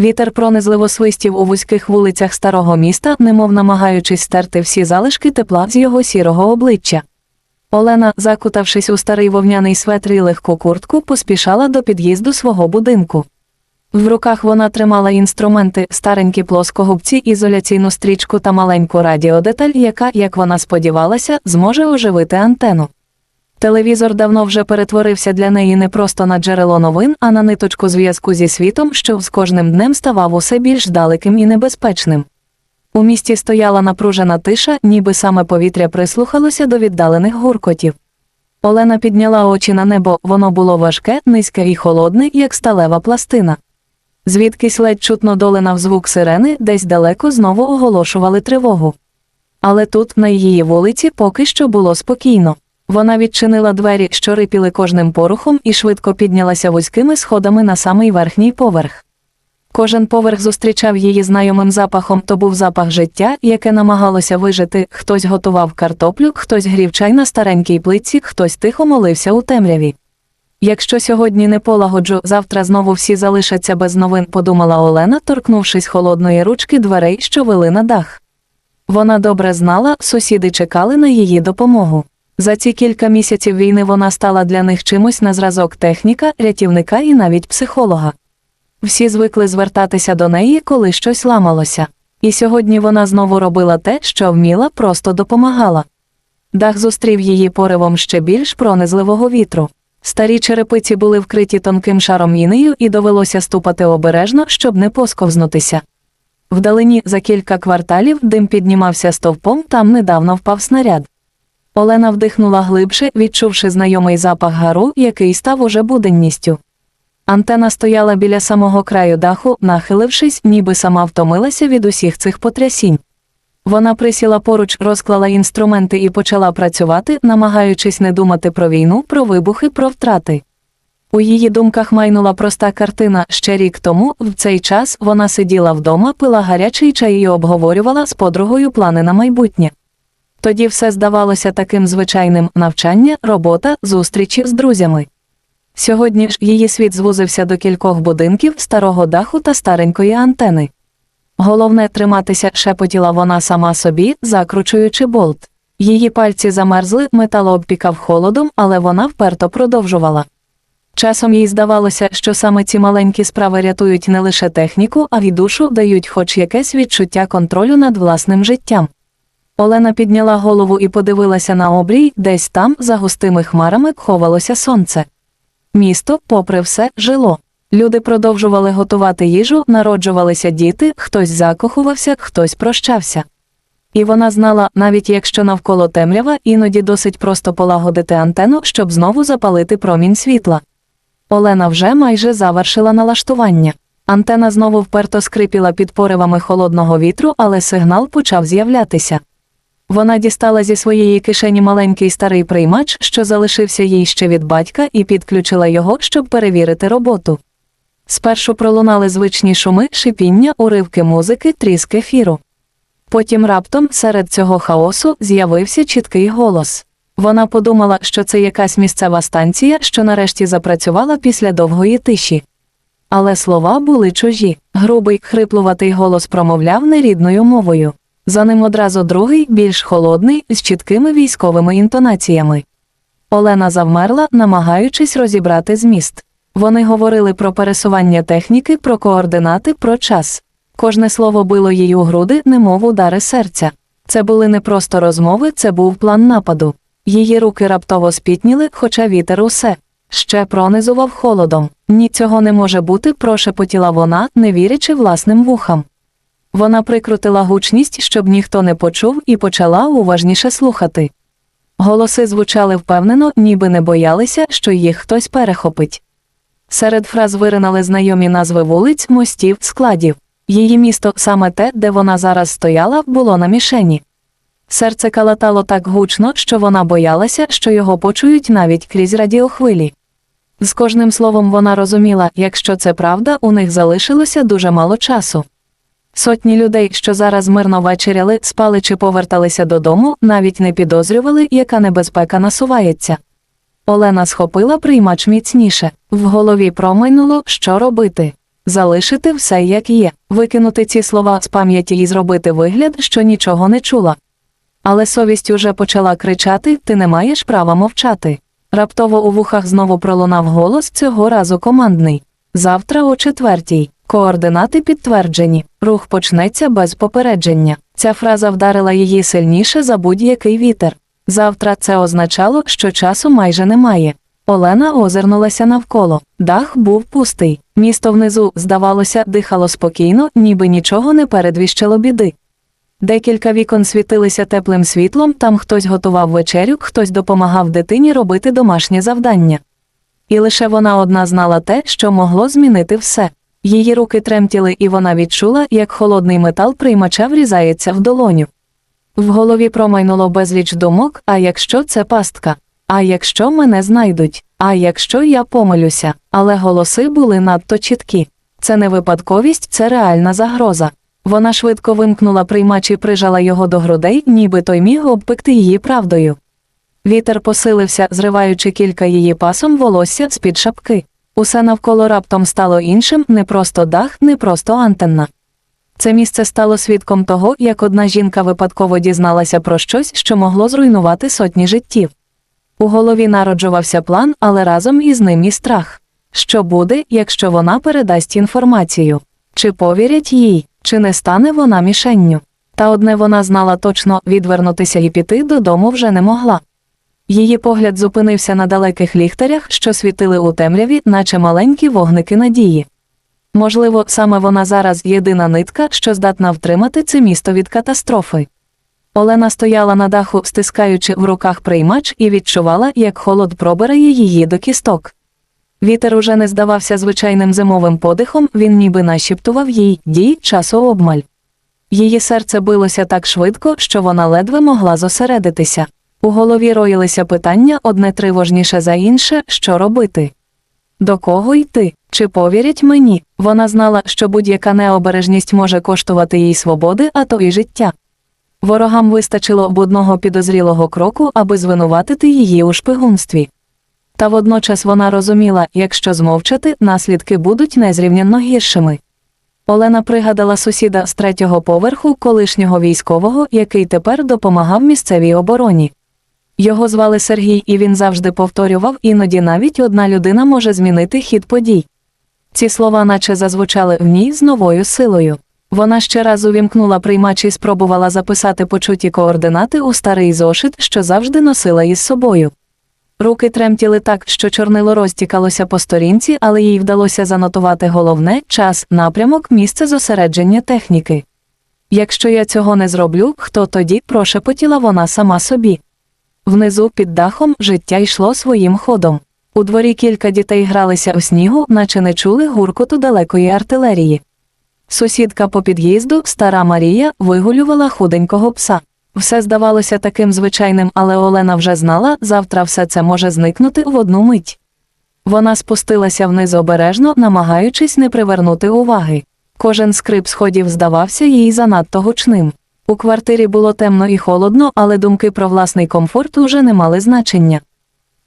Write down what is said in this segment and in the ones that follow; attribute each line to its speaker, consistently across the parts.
Speaker 1: Вітер пронизливо свистів у вузьких вулицях старого міста, немов намагаючись стерти всі залишки тепла з його сірого обличчя. Олена, закутавшись у старий вовняний светр і легку куртку, поспішала до під'їзду свого будинку. В руках вона тримала інструменти, старенькі плоскогубці, ізоляційну стрічку та маленьку радіодеталь, яка, як вона сподівалася, зможе оживити антену. Телевізор давно вже перетворився для неї не просто на джерело новин, а на ниточку зв'язку зі світом, що з кожним днем ставав усе більш далеким і небезпечним. У місті стояла напружена тиша, ніби саме повітря прислухалося до віддалених гуркотів. Олена підняла очі на небо, воно було важке, низьке і холодне, як сталева пластина. Звідкись ледь чутно долинав звук сирени, десь далеко знову оголошували тривогу. Але тут, на її вулиці, поки що було спокійно. Вона відчинила двері, що рипіли кожним порухом, і швидко піднялася вузькими сходами на самий верхній поверх. Кожен поверх зустрічав її знайомим запахом, то був запах життя, яке намагалося вижити, хтось готував картоплю, хтось грів чай на старенькій плитці, хтось тихо молився у темряві. Якщо сьогодні не полагоджу, завтра знову всі залишаться без новин, подумала Олена, торкнувшись холодної ручки дверей, що вели на дах. Вона добре знала, сусіди чекали на її допомогу. За ці кілька місяців війни вона стала для них чимось на зразок техніка, рятівника і навіть психолога. Всі звикли звертатися до неї, коли щось ламалося. І сьогодні вона знову робила те, що вміла, просто допомагала. Дах зустрів її поривом ще більш пронизливого вітру. Старі черепиці були вкриті тонким шаром інею і довелося ступати обережно, щоб не посковзнутися. Вдалині за кілька кварталів дим піднімався стовпом, там недавно впав снаряд. Олена вдихнула глибше, відчувши знайомий запах гару, який став уже буденністю. Антена стояла біля самого краю даху, нахилившись, ніби сама втомилася від усіх цих потрясінь. Вона присіла поруч, розклала інструменти і почала працювати, намагаючись не думати про війну, про вибухи, про втрати. У її думках майнула проста картина. Ще рік тому, в цей час, вона сиділа вдома, пила гарячий чай і обговорювала з подругою плани на майбутнє. Тоді все здавалося таким звичайним навчання, робота, зустрічі з друзями. Сьогодні ж її світ звузився до кількох будинків, старого даху та старенької антени. Головне триматися, шепотіла вона сама собі, закручуючи болт. Її пальці замерзли, метал обпікав холодом, але вона вперто продовжувала. Часом їй здавалося, що саме ці маленькі справи рятують не лише техніку, а й душу дають хоч якесь відчуття контролю над власним життям. Олена підняла голову і подивилася на обрій, десь там, за густими хмарами, ховалося сонце. Місто, попри все, жило. Люди продовжували готувати їжу, народжувалися діти, хтось закохувався, хтось прощався. І вона знала, навіть якщо навколо темрява, іноді досить просто полагодити антенну, щоб знову запалити промінь світла. Олена вже майже завершила налаштування. Антена знову вперто скрипіла під поривами холодного вітру, але сигнал почав з'являтися. Вона дістала зі своєї кишені маленький старий приймач, що залишився їй ще від батька, і підключила його, щоб перевірити роботу. Спершу пролунали звичні шуми, шипіння, уривки музики, тріск ефіру. Потім раптом серед цього хаосу з'явився чіткий голос. Вона подумала, що це якась місцева станція, що нарешті запрацювала після довгої тиші. Але слова були чужі. Грубий, хриплуватий голос промовляв нерідною мовою. За ним одразу другий, більш холодний, з чіткими військовими інтонаціями. Олена завмерла, намагаючись розібрати зміст. Вони говорили про пересування техніки, про координати, про час. Кожне слово било їй у груди, немов удари серця. Це були не просто розмови, це був план нападу. Її руки раптово спітніли, хоча вітер усе ще пронизував холодом. Ні, цього не може бути, прошепотіла вона, не вірячи власним вухам. Вона прикрутила гучність, щоб ніхто не почув, і почала уважніше слухати. Голоси звучали впевнено, ніби не боялися, що їх хтось перехопить. Серед фраз виринали знайомі назви вулиць, мостів, складів. Її місто, саме те, де вона зараз стояла, було на мішені. Серце калатало так гучно, що вона боялася, що його почують навіть крізь радіохвилі. З кожним словом вона розуміла, якщо це правда, у них залишилося дуже мало часу. Сотні людей, що зараз мирно вечеряли, спали чи поверталися додому, навіть не підозрювали, яка небезпека насувається. Олена схопила приймач міцніше, в голові промайнуло, що робити. залишити все як є, викинути ці слова з пам'яті і зробити вигляд, що нічого не чула. Але совість уже почала кричати Ти не маєш права мовчати. Раптово у вухах знову пролунав голос цього разу командний. Завтра о четвертій. Координати підтверджені. Рух почнеться без попередження. Ця фраза вдарила її сильніше за будь-який вітер. Завтра це означало, що часу майже немає. Олена озирнулася навколо. Дах був пустий. Місто внизу, здавалося, дихало спокійно, ніби нічого не передвіщило біди. Декілька вікон світилися теплим світлом, там хтось готував вечерю, хтось допомагав дитині робити домашнє завдання. І лише вона одна знала те, що могло змінити все. Її руки тремтіли, і вона відчула, як холодний метал приймача врізається в долоню. В голові промайнуло безліч думок, а якщо це пастка? А якщо мене знайдуть? А якщо я помилюся? Але голоси були надто чіткі. Це не випадковість, це реальна загроза. Вона швидко вимкнула приймач і прижала його до грудей, ніби той міг обпекти її правдою. Вітер посилився, зриваючи кілька її пасом волосся з-під шапки. Усе навколо раптом стало іншим, не просто дах, не просто антенна. Це місце стало свідком того, як одна жінка випадково дізналася про щось, що могло зруйнувати сотні життів. У голові народжувався план, але разом із ним і страх. Що буде, якщо вона передасть інформацію? Чи повірять їй, чи не стане вона мішенню? Та одне вона знала точно відвернутися і піти додому вже не могла. Її погляд зупинився на далеких ліхтарях, що світили у темряві, наче маленькі вогники надії. Можливо, саме вона зараз єдина нитка, що здатна втримати це місто від катастрофи. Олена стояла на даху, стискаючи в руках приймач, і відчувала, як холод пробирає її до кісток. Вітер уже не здавався звичайним зимовим подихом, він ніби нашіптував їй дій часу обмаль. Її серце билося так швидко, що вона ледве могла зосередитися. У голові роїлися питання одне тривожніше за інше, що робити. До кого йти? Чи повірять мені? Вона знала, що будь-яка необережність може коштувати їй свободи, а то і життя. Ворогам вистачило б одного підозрілого кроку, аби звинуватити її у шпигунстві. Та водночас вона розуміла, якщо змовчати, наслідки будуть незрівнянно гіршими. Олена пригадала сусіда з третього поверху, колишнього військового, який тепер допомагав місцевій обороні. Його звали Сергій, і він завжди повторював, іноді навіть одна людина може змінити хід подій. Ці слова наче зазвучали в ній з новою силою. Вона ще раз увімкнула приймач і спробувала записати почуті координати у старий зошит, що завжди носила із собою. Руки тремтіли так, що чорнило розтікалося по сторінці, але їй вдалося занотувати головне час, напрямок, місце зосередження техніки. Якщо я цього не зроблю, хто тоді прошепотіла вона сама собі. Внизу під дахом життя йшло своїм ходом. У дворі кілька дітей гралися у снігу, наче не чули гуркоту далекої артилерії. Сусідка по під'їзду, стара Марія, вигулювала худенького пса. Все здавалося таким звичайним, але Олена вже знала, завтра все це може зникнути в одну мить. Вона спустилася вниз обережно, намагаючись не привернути уваги. Кожен скрип сходів здавався їй занадто гучним. У квартирі було темно і холодно, але думки про власний комфорт уже не мали значення.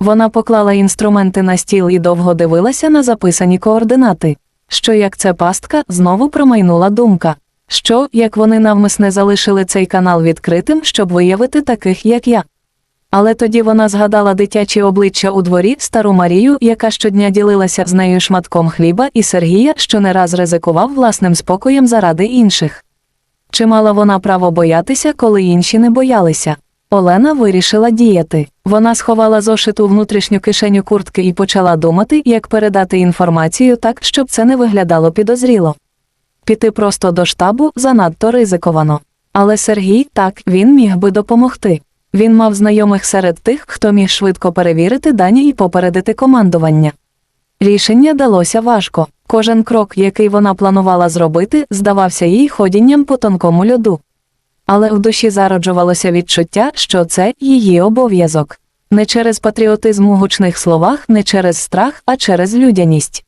Speaker 1: Вона поклала інструменти на стіл і довго дивилася на записані координати. Що як це пастка, знову промайнула думка. Що, як вони навмисне залишили цей канал відкритим, щоб виявити таких, як я. Але тоді вона згадала дитячі обличчя у дворі, стару Марію, яка щодня ділилася з нею шматком хліба, і Сергія, що не раз ризикував власним спокоєм заради інших. Чи мала вона право боятися, коли інші не боялися? Олена вирішила діяти. Вона сховала зошит у внутрішню кишеню куртки і почала думати, як передати інформацію так, щоб це не виглядало підозріло. Піти просто до штабу занадто ризиковано. Але Сергій так, він міг би допомогти. Він мав знайомих серед тих, хто міг швидко перевірити дані і попередити командування. Рішення далося важко. Кожен крок, який вона планувала зробити, здавався їй ходінням по тонкому льоду. Але в душі зароджувалося відчуття, що це її обов'язок. Не через патріотизм у гучних словах, не через страх, а через людяність.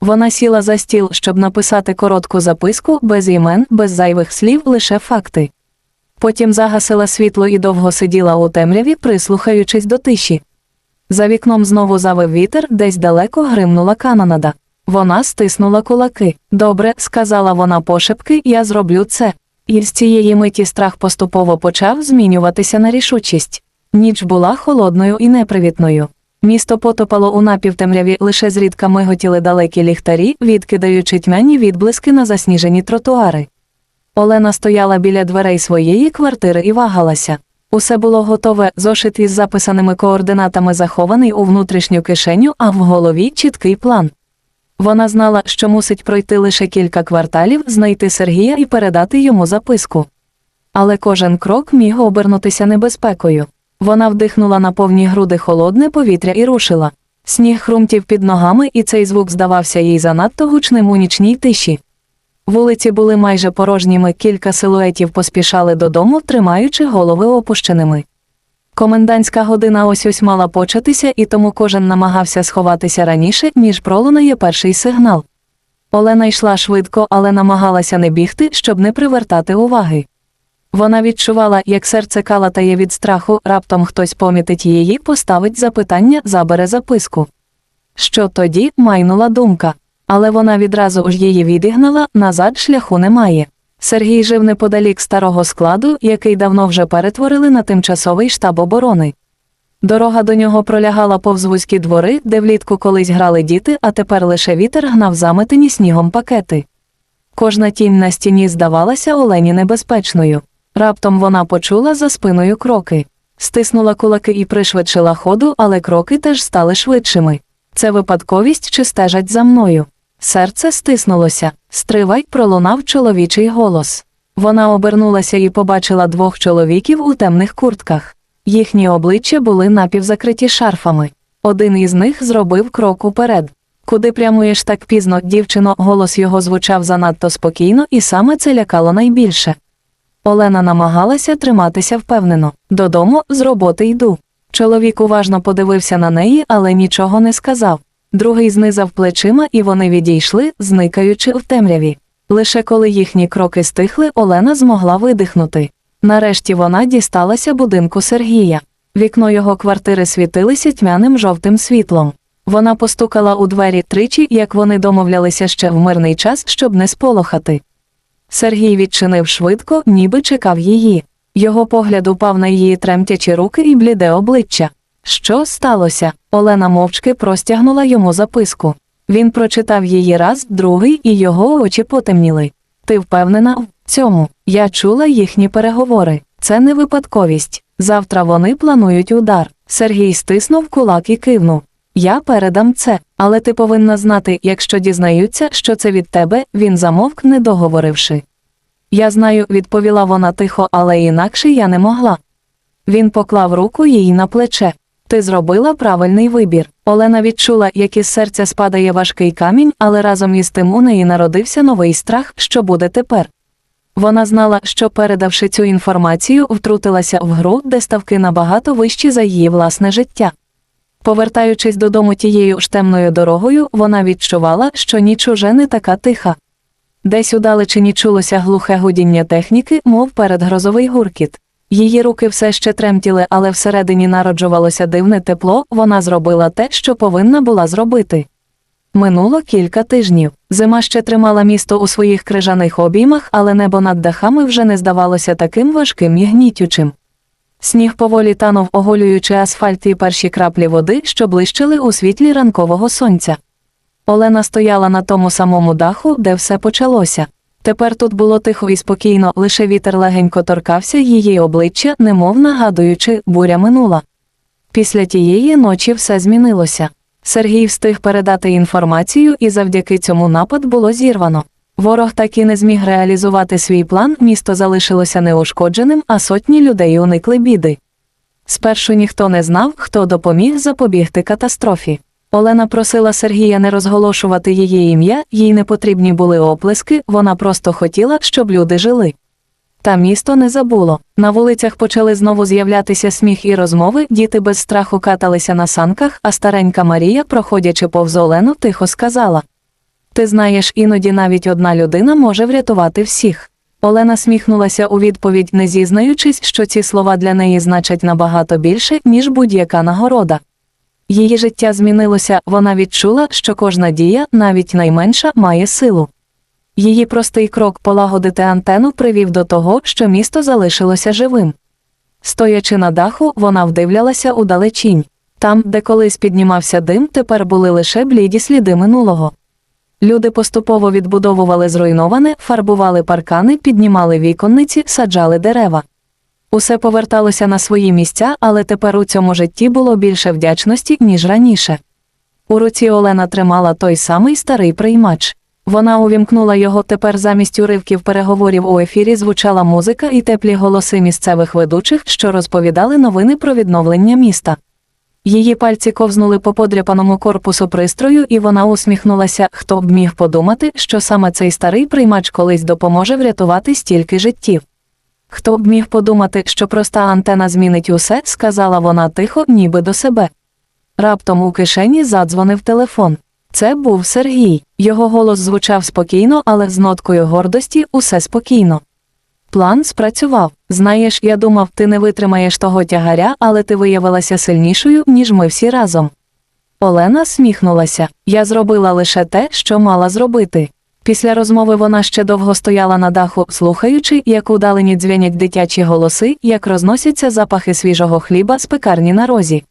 Speaker 1: Вона сіла за стіл, щоб написати коротку записку, без імен, без зайвих слів, лише факти. Потім загасила світло і довго сиділа у темряві, прислухаючись до тиші. За вікном знову завив вітер, десь далеко гримнула канонада. Вона стиснула кулаки. Добре, сказала вона пошепки, я зроблю це. І з цієї миті страх поступово почав змінюватися на рішучість. Ніч була холодною і непривітною. Місто потопало у напівтемряві, лише зрідка миготіли далекі ліхтарі, відкидаючи тьмяні відблиски на засніжені тротуари. Олена стояла біля дверей своєї квартири і вагалася. Усе було готове, зошит із записаними координатами захований у внутрішню кишеню, а в голові чіткий план. Вона знала, що мусить пройти лише кілька кварталів, знайти Сергія і передати йому записку. Але кожен крок міг обернутися небезпекою. Вона вдихнула на повні груди холодне повітря і рушила. Сніг хрумтів під ногами, і цей звук здавався їй занадто гучним у нічній тиші. Вулиці були майже порожніми, кілька силуетів поспішали додому, тримаючи голови опущеними. Комендантська година ось ось мала початися, і тому кожен намагався сховатися раніше, ніж пролунає перший сигнал. Олена йшла швидко, але намагалася не бігти, щоб не привертати уваги. Вона відчувала, як серце калатає від страху, раптом хтось помітить її, поставить запитання, забере записку. Що тоді майнула думка, але вона відразу ж її відігнала, назад шляху немає. Сергій жив неподалік старого складу, який давно вже перетворили на тимчасовий штаб оборони. Дорога до нього пролягала повз вузькі двори, де влітку колись грали діти, а тепер лише вітер гнав заметені снігом пакети. Кожна тінь на стіні здавалася Олені небезпечною. Раптом вона почула за спиною кроки. Стиснула кулаки і пришвидшила ходу, але кроки теж стали швидшими. Це випадковість чи стежать за мною. Серце стиснулося. Стривай, пролунав чоловічий голос. Вона обернулася і побачила двох чоловіків у темних куртках. Їхні обличчя були напівзакриті шарфами. Один із них зробив крок уперед. Куди прямуєш так пізно, дівчино, голос його звучав занадто спокійно, і саме це лякало найбільше. Олена намагалася триматися впевнено. Додому з роботи йду. Чоловік уважно подивився на неї, але нічого не сказав. Другий знизав плечима, і вони відійшли, зникаючи в темряві. Лише коли їхні кроки стихли, Олена змогла видихнути. Нарешті вона дісталася будинку Сергія. Вікно його квартири світилися тьмяним жовтим світлом. Вона постукала у двері тричі, як вони домовлялися ще в мирний час, щоб не сполохати. Сергій відчинив швидко, ніби чекав її. Його погляд упав на її тремтячі руки і бліде обличчя. Що сталося? Олена мовчки простягнула йому записку. Він прочитав її раз, другий, і його очі потемніли. Ти впевнена в цьому? Я чула їхні переговори. Це не випадковість. Завтра вони планують удар. Сергій стиснув кулак і кивнув. Я передам це, але ти повинна знати, якщо дізнаються, що це від тебе, він замовк, не договоривши. Я знаю, відповіла вона тихо, але інакше я не могла. Він поклав руку їй на плече. Ти зробила правильний вибір. Олена відчула, як із серця спадає важкий камінь, але разом із тим у неї народився новий страх, що буде тепер. Вона знала, що, передавши цю інформацію, втрутилася в гру, де ставки набагато вищі за її власне життя. Повертаючись додому тією ж темною дорогою, вона відчувала, що ніч уже не така тиха. Десь удалечині чулося глухе гудіння техніки, мов передгрозовий гуркіт. Її руки все ще тремтіли, але всередині народжувалося дивне тепло, вона зробила те, що повинна була зробити. Минуло кілька тижнів. Зима ще тримала місто у своїх крижаних обіймах, але небо над дахами вже не здавалося таким важким і гнітючим. Сніг поволі танув, оголюючи асфальт і перші краплі води, що блищили у світлі ранкового сонця. Олена стояла на тому самому даху, де все почалося. Тепер тут було тихо і спокійно, лише вітер легенько торкався її обличчя, немов нагадуючи, буря минула. Після тієї ночі все змінилося. Сергій встиг передати інформацію, і завдяки цьому напад було зірвано. Ворог так і не зміг реалізувати свій план, місто залишилося неушкодженим, а сотні людей уникли біди. Спершу ніхто не знав, хто допоміг запобігти катастрофі. Олена просила Сергія не розголошувати її ім'я, їй не потрібні були оплески, вона просто хотіла, щоб люди жили. Та місто не забуло. На вулицях почали знову з'являтися сміх і розмови, діти без страху каталися на санках, а старенька Марія, проходячи повз Олену, тихо сказала Ти знаєш, іноді навіть одна людина може врятувати всіх. Олена сміхнулася у відповідь, не зізнаючись, що ці слова для неї значать набагато більше, ніж будь-яка нагорода. Її життя змінилося, вона відчула, що кожна дія, навіть найменша, має силу. Її простий крок полагодити антену привів до того, що місто залишилося живим. Стоячи на даху, вона вдивлялася у далечінь. Там, де колись піднімався дим, тепер були лише бліді сліди минулого. Люди поступово відбудовували зруйноване, фарбували паркани, піднімали віконниці, саджали дерева. Усе поверталося на свої місця, але тепер у цьому житті було більше вдячності, ніж раніше. У руці Олена тримала той самий старий приймач. Вона увімкнула його тепер замість уривків переговорів у ефірі звучала музика і теплі голоси місцевих ведучих, що розповідали новини про відновлення міста. Її пальці ковзнули по подряпаному корпусу пристрою, і вона усміхнулася, хто б міг подумати, що саме цей старий приймач колись допоможе врятувати стільки життів. Хто б міг подумати, що проста антена змінить усе, сказала вона тихо, ніби до себе. Раптом у кишені задзвонив телефон. Це був Сергій. Його голос звучав спокійно, але з ноткою гордості усе спокійно. План спрацював. Знаєш, я думав, ти не витримаєш того тягаря, але ти виявилася сильнішою, ніж ми всі разом. Олена сміхнулася. Я зробила лише те, що мала зробити. Після розмови вона ще довго стояла на даху, слухаючи, як удалені дзвенять дитячі голоси, як розносяться запахи свіжого хліба з пекарні на розі.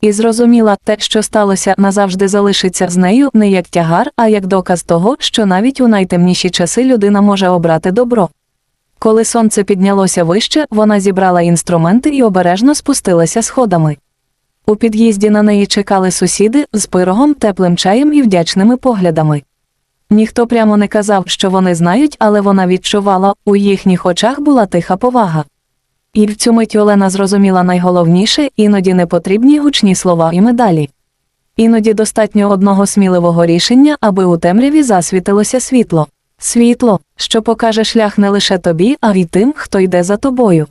Speaker 1: І зрозуміла, те, що сталося, назавжди залишиться з нею не як тягар, а як доказ того, що навіть у найтемніші часи людина може обрати добро. Коли сонце піднялося вище, вона зібрала інструменти і обережно спустилася сходами. У під'їзді на неї чекали сусіди з пирогом, теплим чаєм і вдячними поглядами. Ніхто прямо не казав, що вони знають, але вона відчувала, у їхніх очах була тиха повага. І в цю мить Олена зрозуміла найголовніше, іноді не потрібні гучні слова і медалі. Іноді достатньо одного сміливого рішення, аби у темряві засвітилося світло. Світло, що покаже шлях не лише тобі, а й тим, хто йде за тобою.